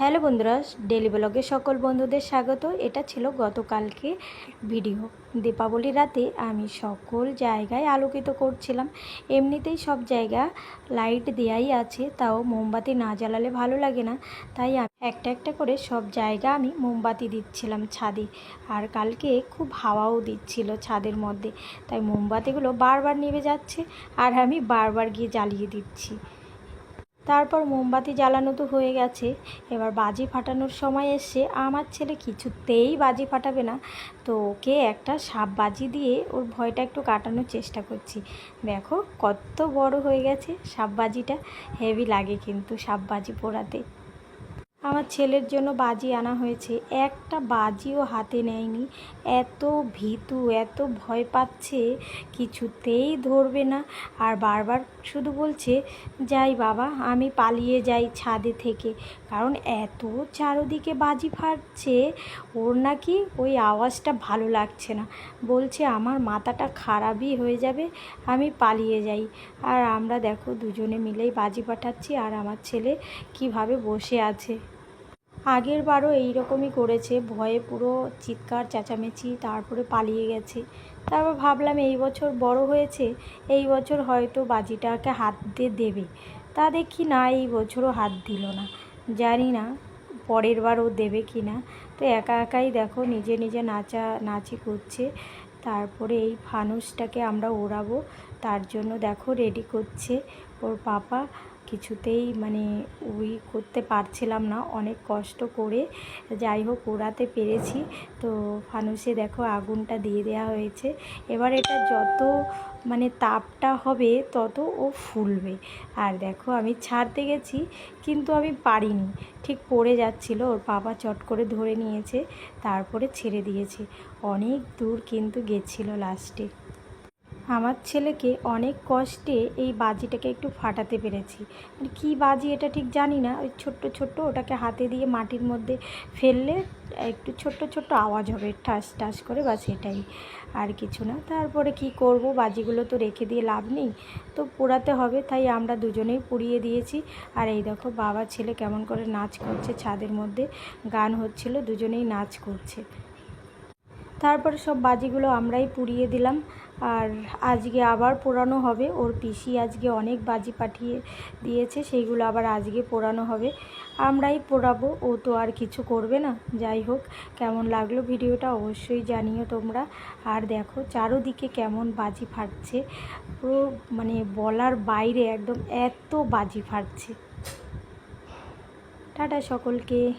Hello বন্ধুরা daily ব্লগে সকল বন্ধুদের স্বাগত। এটা ছিল গতকালকে ভিডিও দীপাবলি রাতে আমি সকল জায়গায় আলোকিত করছিলাম। এমনিতেই সব জায়গা লাইট দেয়াই আছে, তাও মোমবাতি না জ্বালালে ভালো লাগে না। তাই একটা একটা করে সব জায়গা আমি মোমবাতি দিচ্ছিলাম ছাদে। আর কালকে খুব হাওয়াও দিচ্ছিল ছাদের মধ্যে। তাই মোমবাতিগুলো বারবার নিভে যাচ্ছে আর আমি বারবার গিয়ে জ্বালিয়ে দিচ্ছি। তারপর মোমবাতি জ্বালানো তো হয়ে গেছে। এবার বাজি ফাটানোর সময় এসে আমার ছেলে কিছুতেই বাজি ফাটাবে না। তো ওকে একটা সাপ বাজি দিয়ে ওর ভয়টা একটু কাটানোর চেষ্টা করছি। দেখো কত বড় হয়ে গেছে সাপ বাজিটা। হেভি লাগে কিন্তু সাপ বাজি পোড়াতে। আমার ছেলের জন্য বাজি আনা হয়েছে। একটা বাজিও হাতে নেয়নি। এত ভীতু, এত ভয় পাচ্ছে, কিছুতেই ধরবে না। আর বারবার শুধু বলছে, যাই বাবা, আমি পালিয়ে যাই ছাদে থেকে। কারণ এত চারদিকে বাজি ফাটছে, ওর নাকি ওই আওয়াজটা ভালো লাগছে না। বলছে, আমার মাথাটা খারাপই হয়ে যাবে, আমি পালিয়ে যাই। আর আমরা দেখো, দুজনে মিলেই বাজি পাঠাচ্ছি। আর আমার ছেলে কীভাবে বসে আছে। আগের বারও এইরকমই করেছে। ভয়ে পুরো চিৎকার, চেঁচামেচি, তারপরে পালিয়ে গেছে। তারপর ভাবলাম এই বছর বড় হয়েছে, এই বছর হয়তো বাজিটাকে হাত দিয়ে দেবে। তা দেখি না, এই বছরও হাত দিল না। জানি না, পরের বার ও দেবে কি না। তো একা একাই দেখো, নিজে নিজে নাচা, নাচি করছে। তারপরে এই ফানুসটাকে আমরা ওড়াবো। তার জন্য দেখো রেডি করছে ওর পাপা। কিছুতেই মানে ওই করতে পারছিলাম না, অনেক কষ্ট করে। যাই হোক, ওড়াতে পেরেছি। তো ফানুসে দেখো আগুনটা দিয়ে দেওয়া হয়েছে। এবার এটা যত মানে তাপটা হবে, তত ও ফুলবে। আর দেখো আমি ছাড়তে গেছি, কিন্তু আমি পারিনি। ঠিক পড়ে যাচ্ছিল, ওর বাবা চট করে ধরে নিয়েছে, তারপরে ছেড়ে দিয়েছে। অনেক দূর কিন্তু গেছিল লাস্টে। আমার ছেলেকে অনেক কষ্টে এই বাজিটাকে একটু ফাটাতে পেরেছি। মানে কী বাজি এটা ঠিক জানি না। ওই ছোট্ট ছোট্ট ওটাকে হাতে দিয়ে মাটির মধ্যে ফেললে একটু ছোট্ট ছোট্ট আওয়াজ হবে, ঠাস ঠাস করে বাস এটাই। আর কিছু না। তারপরে কি করব? বাজিগুলো তো রেখে দিয়ে লাভ নেই। তো পোড়াতে হবে, তাই আমরা দুজনেই পুড়িয়ে দিয়েছি। আর এই দেখো বাবা ছেলে কেমন করে নাচ করছে। ছাদের মধ্যে গান হচ্ছিল, দুজনেই নাচ করছে। তারপরে সব বাজিগুলো আমরাই পুড়িয়ে দিলাম। আর আজকে আবার পোড়ানো হবে। ওর পিসি আজকে অনেক বাজি পাঠিয়ে দিয়েছে, সেইগুলো আবার আজকে পোড়ানো হবে। আমরাই পোড়াবো, ও তো আর কিছু করবে না। যাই হোক, কেমন লাগল ভিডিওটা অবশ্যই জানিও তোমরা। আর দেখো, চারোদিকে কেমন বাজি ফাটছে। পুরো মানে বলার বাইরে একদম এত বাজি ফাটছে। টাটা সকলকে।